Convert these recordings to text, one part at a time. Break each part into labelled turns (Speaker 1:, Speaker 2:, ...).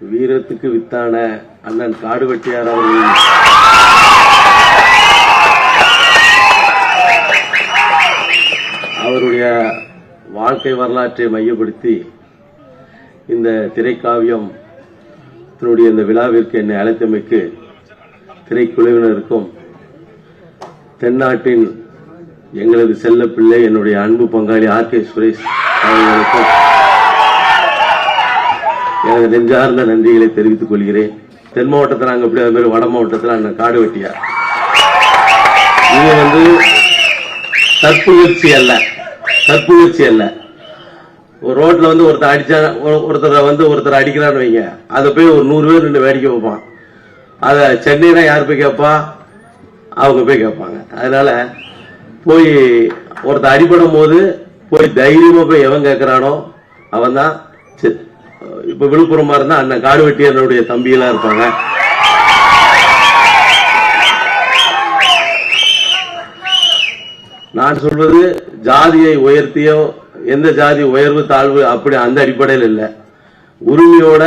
Speaker 1: வீரத்துக்கு வித்தான அண்ணன் காடுவெட்டியார் அவர்களின் அவருடைய வாழ்க்கை வரலாற்றை மையப்படுத்தி இந்த திரைக்காவியம் தன்னுடைய இந்த விழாவிற்கு என்னை அழைத்தமைக்கு திரைக்குழுவினருக்கும் தென்னாட்டின் எங்களது செல்ல பிள்ளை என்னுடைய அன்பு பங்காளி ஆர் கே சுரேஷ் அவர்களுக்கும் எனது நெஞ்சார்ந்த நன்றிகளை தெரிவித்துக் கொள்கிறேன். தென் மாவட்டத்தில் நாங்கள் அப்படியே அது மாதிரி வட மாவட்டத்தில் அண்ணன் காடு வெட்டியா? இது வந்து தற்புகழ்ச்சி அல்ல. தற்புகழ்ச்சி அல்ல. ஒரு ரோட்ல வந்து ஒருத்தர் அடிச்சா ஒருத்தரை வந்து ஒருத்தர் அடிக்கிறான்னு வைங்க. அதை போய் ஒரு நூறு பேர் நின்று வேடிக்கை வைப்பான் அதை சென்னைனா யார் போய் கேட்பா? அவங்க போய் கேட்பாங்க. அதனால போய் ஒருத்தர் அடிபடும் போது போய் தைரியமா போய் எவன் கேட்குறானோ அவன் தான் இப்ப விழுப்புரமா இருந்தா அண்ணன் காடு வெட்டியனுடைய தம்பியெல்லாம் இருப்பாங்க. நான் சொல்வது ஜாதியை உயர்த்தியோ எந்த ஜாதி உயர்வு தாழ்வு அப்படி அந்த அடிப்படையில் இல்லை. உரிமையோட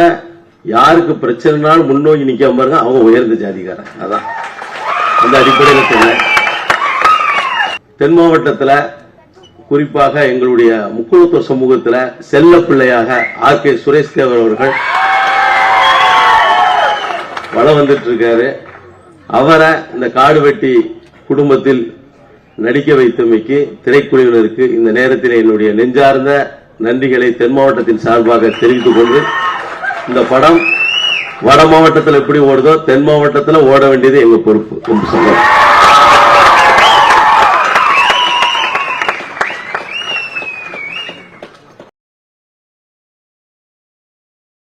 Speaker 1: யாருக்கு பிரச்சனைனாலும் முன்னோக்கி நிக்காம பாருங்க அவங்க உயர்ந்த ஜாதிக்காரன். அதான். அந்த அடிப்படையில் தென் மாவட்டத்தில் குறிப்பாக எங்களுடைய முக்குழுத்துவ சமூகத்தில் செல்ல பிள்ளையாக ஆர் கே சுரேஷ் தேவர் அவர்கள் வளம் வந்துட்டு இருக்காரு அவரை இந்த காடு வெட்டி குடும்பத்தில் நடிக்க வைத்தமைக்கு திரைக்குழுவினருக்கு இந்த நேரத்தில் என்னுடைய நெஞ்சார்ந்த நன்றிகளை தென் மாவட்டத்தின் சார்பாக தெரிவித்துக் கொண்டு இந்த படம் வட மாவட்டத்தில் எப்படி ஓடுதோ தென் மாவட்டத்தில் ஓட வேண்டியது எங்க பொறுப்பு. என்று சொல்றோம்